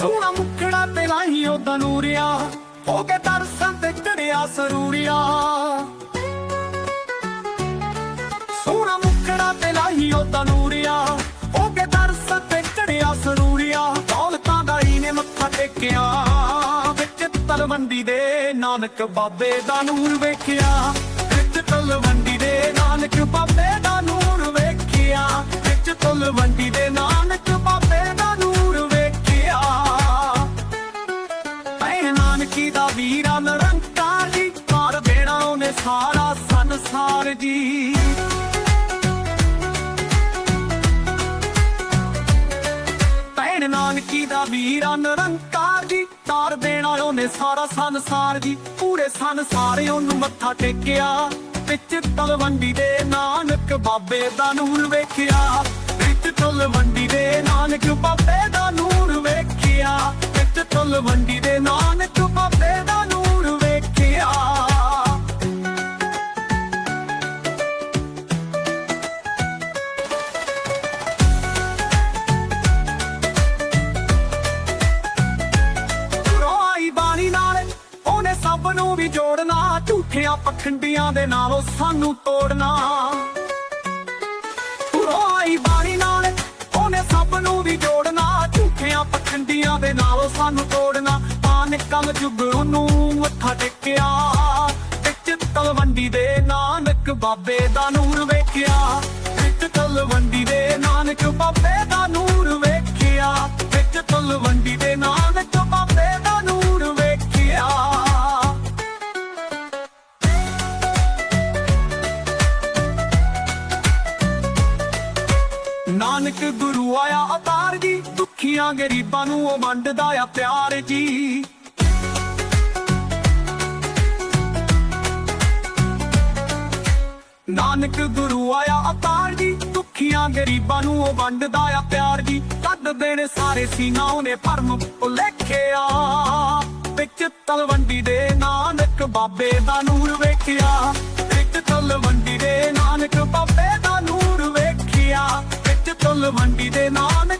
ਸੋਹਣਾ ਮੁਕੜਾ ਤੇ ਲਾਹੀ ਉਹਦਾ ਨੂਰਿਆ ਹੋ ਕੇ ਦਰਸ਼ਨ ਤੇ ਚੜਿਆ ਸਰੂਰੀਆ। ਸੋਹਣਾ ਮੁਕੜਾ ਤੇ ਲਾਹੀ ਉਹਦਾ ਨੂਰਿਆ ਹੋ ਕੇ ਦਰਸ਼ਨ ਤੇ ਚੜਿਆ ਸਰੂਰੀਆ। ਦੌਲਤਾਂ ਦਾ ਹੀ ਨੇ ਮੱਥਾ ਟੇਕਿਆ। ਵਿੱਚ ਤਲਵੰਡੀ ਦੇ ਨਾਨਕ ਬਾਬੇ ਦਾ ਨੂਰ ਵੇਖਿਆ। ਵਿੱਚ ਤਲਵੰਡੀ ਦੇ ਨਾਨਕ ਬਾਬੇ ਦਾ ਨੂਰ ਜੀ ਭੈਣ ਨਾਨਕੀ ਦਾ ਵੀਰਾ ਨਿਰੰਕਾਰ ਜੀ, ਤਾਰ ਦੇਣਾ ਉਹਨੇ ਸਾਰਾ ਸੰਸਾਰ ਜੀ। ਪੂਰੇ ਸੰਸਾਰ ਉਹਨੂੰ ਮੱਥਾ ਟੇਕਿਆ। ਵਿੱਚ ਤਲਵੰਡੀ ਦੇ ਨਾਨਕ ਬਾਬੇ ਦਾ ਨੂਰ ਵੇਖਿਆ। ਵਿੱਚ ਤਲਵੰਡੀ ਦੇ ਨਾਨਕ ਬਾਬੇ ਦਾ ਨੂਰ ਵੇਖਿਆ। ਵਿੱਚ ਤਲਵੰਡੀ ਦੇ ਨਾਨਕ ਬਾਬੇ ਨੂੰ ਵੀ ਜੋੜਨਾ, ਝੂਠਿਆਂ ਪਖੰਡੀਆਂ ਦੇ ਨਾਲੋਂ ਸਾਨੂੰ ਤੋੜਨਾ। ਰੋਈ ਬਾਣੀ ਨਾਲ ਉਹਨੇ ਸਭ ਨੂੰ ਵੀ ਜੋੜਨਾ, ਝੂਠਿਆਂ ਪਖੰਡੀਆਂ ਦੇ ਨਾਲੋਂ ਸਾਨੂੰ ਤੋੜਨਾ। ਪਾਨ ਕਲ ਜੁਗ ਨੂੰ ਮੱਥਾ ਟੇਕਿਆ, ਵਿੱਚ ਤਲਵੰਡੀ ਦੇ ਨਾਨਕ ਬਾਬੇ ਦਾ ਨੂਰ ਵੇਖਿਆ। ਨਾਨਕ ਗੁਰੂ ਆਇਆ ਅਤਾਰ ਜੀ। ਦੁਖੀਆਂ ਗਰੀਬਾਂ ਨੂੰ ਉਹ ਵੰਡਦਾ ਆ ਪਿਆਰ ਜੀ। ਨਾਨਕ ਗੁਰੂ ਆਇਆ ਅਤਾਰ ਜੀ। ਦੁਖੀਆਂ ਗਰੀਬਾਂ ਨੂੰ ਉਹ ਵੰਡਦਾ ਆ ਪਿਆਰ ਜੀ। ਕੱਢ ਦੇਣ ਸਾਰੇ ਸੀਨਾ ਉਹਨੇ ਭਰਮ ਭੁਲੇਖਿਆ। ਵਿੱਚ ਤਲਵੰਡੀ ਦੇ ਨਾਨਕ ਬਾਬੇ ਦਾ ਨੂਰ ਵੇਖਿਆ। ਵਿੱਚ ਤਲਵੰਡੀ ਦੇ ਨਾਨਕ ਬਾਬੇ ਦਾ ਨੂਰ ਦੇ ਨਾਨਕ